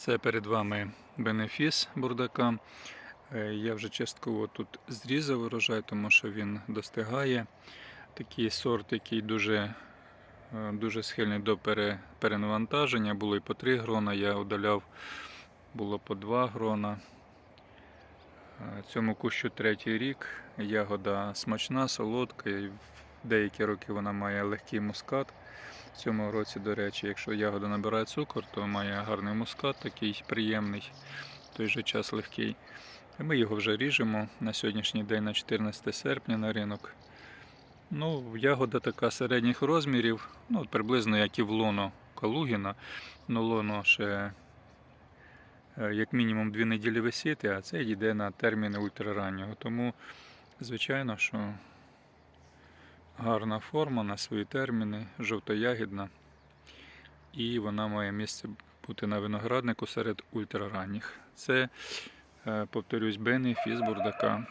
Це перед вами бенефіс бурдака. Е, Я вже частково тут зрізав урожай, тому що він достигає. Такий сорт, який дуже, е, дуже схильний до пере- перенавантаження. Було і по 3 грона, я удаляв, було по 2 грона. Е, Цьому кущу третій рік. Ягода смачна, солодка. Деякі роки вона має легкий мускат. В цьому році, до речі, якщо ягода набирає цукор, то має гарний мускат, такий приємний, в той же час легкий. І ми його вже ріжемо на сьогоднішній день, на 14 серпня на ринок. Ну, ягода така середніх розмірів, ну, приблизно як і в лоно Калугіна. Ну, лоно ще е, як мінімум дві неділі висіти, а це йде на терміни ультрараннього. Тому, звичайно, що гарна форма на свої терміни, жовтоягідна. І вона має місце бути на винограднику серед ультраранніх. Це, е, повторюсь, Бенні Фіз Бурдака.